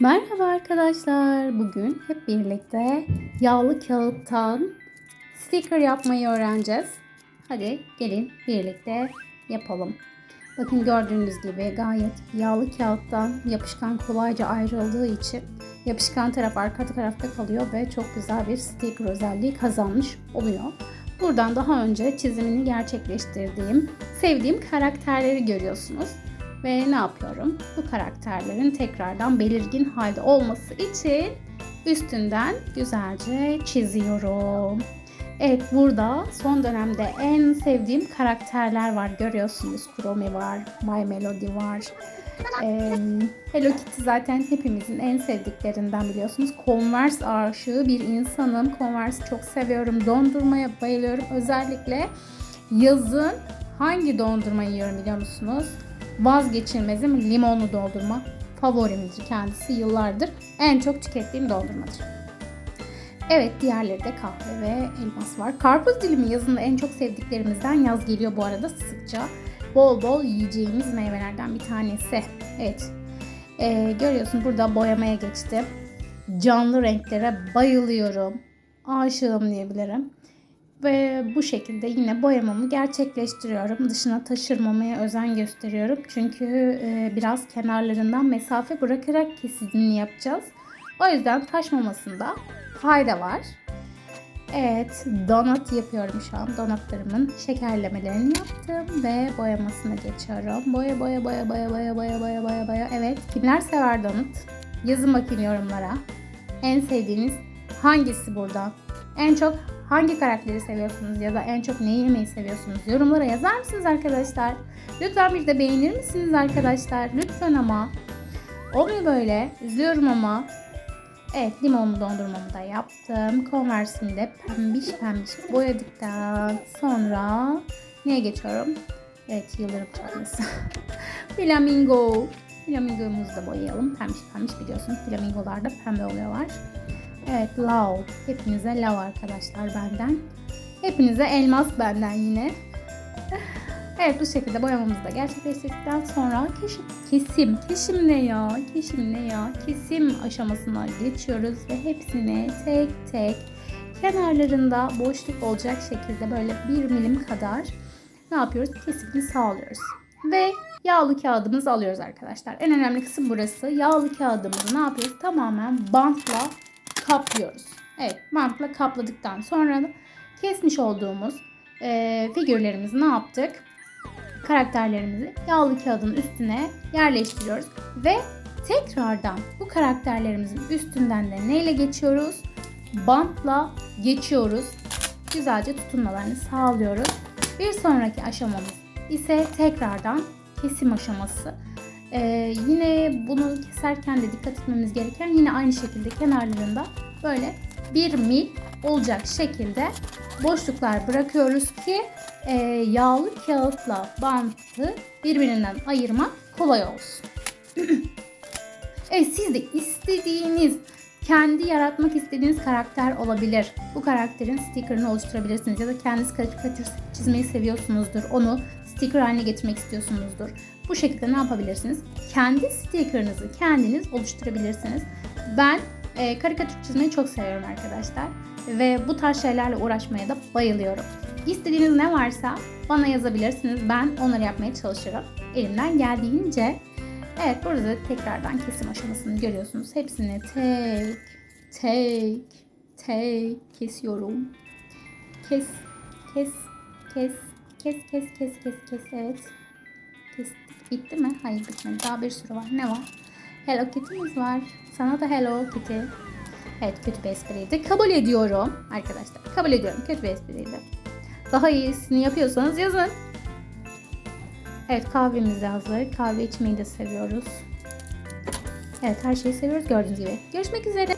Merhaba arkadaşlar. Bugün hep birlikte yağlı kağıttan sticker yapmayı öğreneceğiz. Hadi gelin birlikte yapalım. Bakın gördüğünüz gibi gayet yağlı kağıttan yapışkan kolayca ayrıldığı için yapışkan taraf arka tarafta kalıyor ve çok güzel bir sticker özelliği kazanmış oluyor. Buradan daha önce çizimini gerçekleştirdiğim, sevdiğim karakterleri görüyorsunuz. Ve ne yapıyorum? Bu karakterlerin tekrardan belirgin halde olması için üstünden güzelce çiziyorum. Evet burada son dönemde en sevdiğim karakterler var. Görüyorsunuz Chromie var, My Melody var. Ee, Hello Kitty zaten hepimizin en sevdiklerinden biliyorsunuz. Converse aşığı bir insanım. Converse çok seviyorum. Dondurmaya bayılıyorum. Özellikle yazın hangi dondurma yiyorum biliyor musunuz? Vazgeçilmezim limonlu dondurma. Favorimdir kendisi yıllardır. En çok tükettiğim dondurmadır. Evet diğerleri de kahve ve elmas var. Karpuz dilimi yazında en çok sevdiklerimizden yaz geliyor bu arada sıkça. Bol bol yiyeceğimiz meyvelerden bir tanesi. Evet. Ee, görüyorsun burada boyamaya geçti. Canlı renklere bayılıyorum. Aşığım diyebilirim. Ve bu şekilde yine boyamamı gerçekleştiriyorum. Dışına taşırmamaya özen gösteriyorum. Çünkü e, biraz kenarlarından mesafe bırakarak kesimini yapacağız. O yüzden taşmamasında fayda var. Evet, donut yapıyorum şu an. Donutlarımın şekerlemelerini yaptım ve boyamasına geçiyorum. Boya boya boya boya boya boya boya boya boya. Evet, kimler sever donut? Yazın bakayım yorumlara. En sevdiğiniz hangisi burada? En çok hangi karakteri seviyorsunuz ya da en çok neyi yemeyi seviyorsunuz? Yorumlara yazar mısınız arkadaşlar? Lütfen bir de beğenir misiniz arkadaşlar? Lütfen ama. Olmuyor böyle. Üzüyorum ama. Evet limonlu dondurmamı da yaptım. Converse'imi de pembiş pembiş boyadıktan sonra neye geçiyorum? Evet yıldırım çarpması. Flamingo. Flamingo'muzu da boyayalım. Pembiş pembiş biliyorsunuz. Flamingolar da pembe oluyorlar. Evet love. Hepinize love arkadaşlar benden. Hepinize elmas benden yine. Evet bu şekilde boyamamızı da gerçekleştirdikten sonra kesim, kesim, kesim ne ya, kesim ne ya, kesim aşamasına geçiyoruz ve hepsini tek tek kenarlarında boşluk olacak şekilde böyle bir milim kadar ne yapıyoruz? Kesimini sağlıyoruz. Ve yağlı kağıdımızı alıyoruz arkadaşlar. En önemli kısım burası. Yağlı kağıdımızı ne yapıyoruz? Tamamen bantla kaplıyoruz. Evet bantla kapladıktan sonra kesmiş olduğumuz e, figürlerimizi ne yaptık? karakterlerimizi yağlı kağıdın üstüne yerleştiriyoruz ve tekrardan bu karakterlerimizin üstünden de neyle geçiyoruz? Bantla geçiyoruz. Güzelce tutunmalarını sağlıyoruz. Bir sonraki aşamamız ise tekrardan kesim aşaması. Ee, yine bunu keserken de dikkat etmemiz gereken yine aynı şekilde kenarlarında böyle bir mil olacak şekilde boşluklar bırakıyoruz ki e, yağlı kağıtla bantı birbirinden ayırmak kolay olsun. evet siz de istediğiniz kendi yaratmak istediğiniz karakter olabilir. Bu karakterin stickerını oluşturabilirsiniz ya da kendiniz karikatür çizmeyi seviyorsunuzdur. Onu sticker haline getirmek istiyorsunuzdur. Bu şekilde ne yapabilirsiniz? Kendi stickerınızı kendiniz oluşturabilirsiniz. Ben e, karikatür çizmeyi çok seviyorum arkadaşlar. Ve bu tarz şeylerle uğraşmaya da bayılıyorum. İstediğiniz ne varsa bana yazabilirsiniz. Ben onları yapmaya çalışırım. Elimden geldiğince. Evet burada da tekrardan kesim aşamasını görüyorsunuz. Hepsini tek tek tek kesiyorum. Kes kes kes kes kes kes kes kes evet. Kestik. Bitti mi? Hayır bitmedi. Daha bir sürü var. Ne var? Hello Kitty'miz var. Sana da Hello Kitty. Evet kötü bir espriydi. Kabul ediyorum arkadaşlar. Kabul ediyorum. Kötü bir espriydi. Daha iyisini yapıyorsanız yazın. Evet kahvemiz de hazır. Kahve içmeyi de seviyoruz. Evet her şeyi seviyoruz gördüğünüz gibi. Görüşmek üzere.